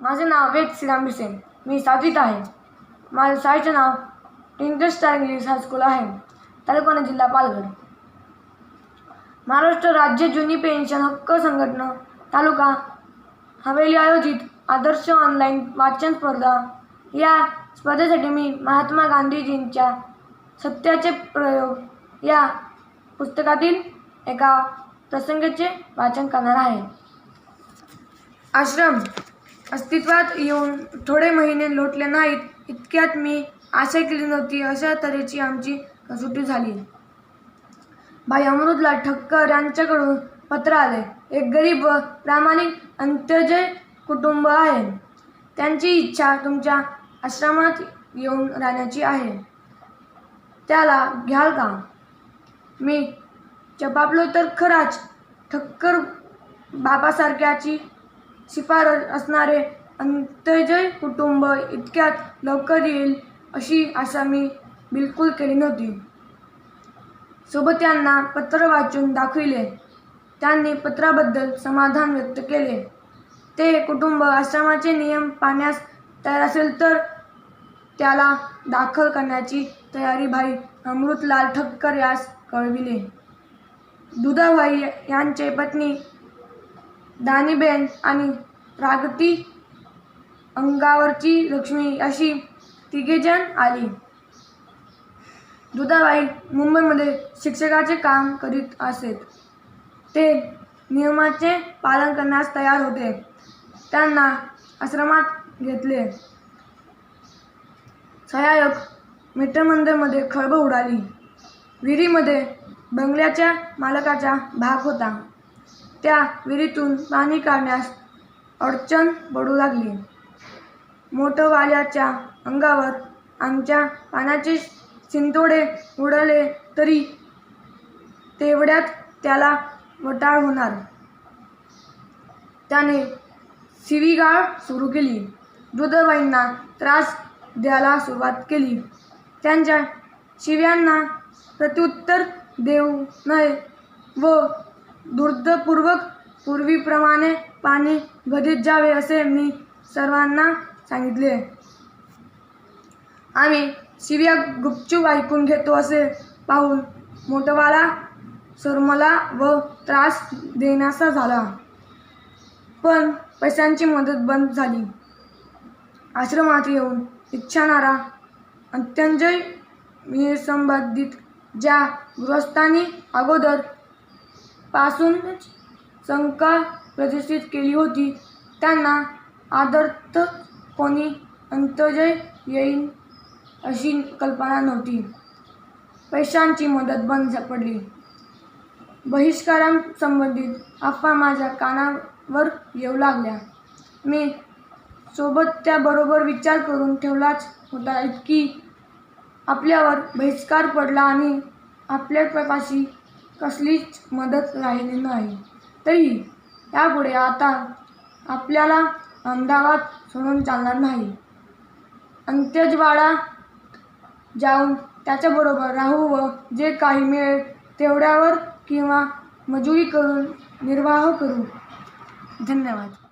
माझे नाव वेद श्रीराम बिसेन मी सातवीत आहे. माझ्या शाळेचे नाव Tinker Star English high school आहे. तालुका जिल्हा पालघर. महाराष्ट्र राज्य जुनी पेन्शन हक्क संघटना तालुका हवेली आयोजित आदर्श ऑनलाईन वाचन स्पर्धा. या स्पर्धेसाठी मी महात्मा गांधीजींच्या सत्याचे प्रयोग या पुस्तकातील एका प्रसंगाचे वाचन करणार आहे. आश्रम अस्तित्वात येऊन थोडे महिने लोटले नाहीत इतक्यात मी आशा केली नव्हती. अशा तऱ्हेची आमची कसोटी झाली. भाई अमृतला ठक्कर यांच्याकडून पत्र आले. एक गरीब व प्रामाणिक अंत्यजय कुटुंब आहे. त्यांची इच्छा तुमच्या आश्रमात येऊन राहण्याची आहे. त्याला घ्याल का? मी चपापलो तर खराच ठक्कर बाबासारख्याची शिफारस असणारे अंत्यजय कुटुंब इतक्यात लवकर येईल अशी आशा मी बिलकुल केली नव्हती. सोबत्यांना पत्र वाचून दाखविले. त्यांनी पत्राबद्दल समाधान व्यक्त केले. ते कुटुंब आश्रमाचे नियम पाहण्यास तयार असेल तर त्याला दाखल करण्याची तयारी भाई अमृतलाल ठक्कर यास कळविले. दुधाभाई यांचे पत्नी दानीबेन आणि प्रागती अंगावरची लक्ष्मी अशी तिघेजण आली. दुधाबाई मुंबईमध्ये शिक्षकाचे काम करीत असेत. ते नियमाचे पालन करण्यास तयार होते. त्यांना आश्रमात घेतले. सहाय्यक मित्रमंदिरमध्ये खळबळ उडाली. विहिरीमध्ये बंगल्याच्या मालकाचा भाग होता. त्या विहिरीतून पाणी काढण्यास अडचण पडू लागली. मोठवाल्याच्या अंगावर आमच्या पाण्याचे शिंतोडे उडले तरी तेवढ्यात त्याला वटाळ होणार. त्याने शिवीगाळ सुरू केली. दुधबाईंना त्रास द्यायला सुरुवात केली. त्यांच्या शिव्यांना प्रत्युत्तर देऊ नये व दुर्दपूर्वक पूर्वीप्रमाणे पाणी घरीत जावे असे मी सर्वांना सांगितले. आम्ही शिव्या गुपचूप ऐकून घेतो असे पाहून मोठवाला सरमला व त्रास देण्याचा झाला. पण पैशांची मदत बंद झाली. आश्रमात येऊन इच्छाणारा अंत्यंजय मी संबंधित ज्या गृहस्थांनी अगोदर पासूनच शंका प्रतिष्ठित केली होती. त्यांना आदर्थ कोणी अंतर्जय येईल अशी कल्पना नव्हती. पैशांची मदत बंद पडली. बहिष्कारांसंबंधित अफवा माझ्या कानावर येऊ लागल्या. मी सोबत त्याबरोबर विचार करून ठेवलाच होता. इतकी आपल्यावर बहिष्कार पडला आणि आपल्या प्रकाशी कसलीच मदत राहिली नाही. तरी यापुढे आता आपल्याला अहमदाबाद सोडून चालणार नाही. अंत्यजवाडा जाऊन त्याच्याबरोबर राहू व जे काही मिळेल तेवढ्यावर किंवा मजुरी करून निर्वाह करू. धन्यवाद.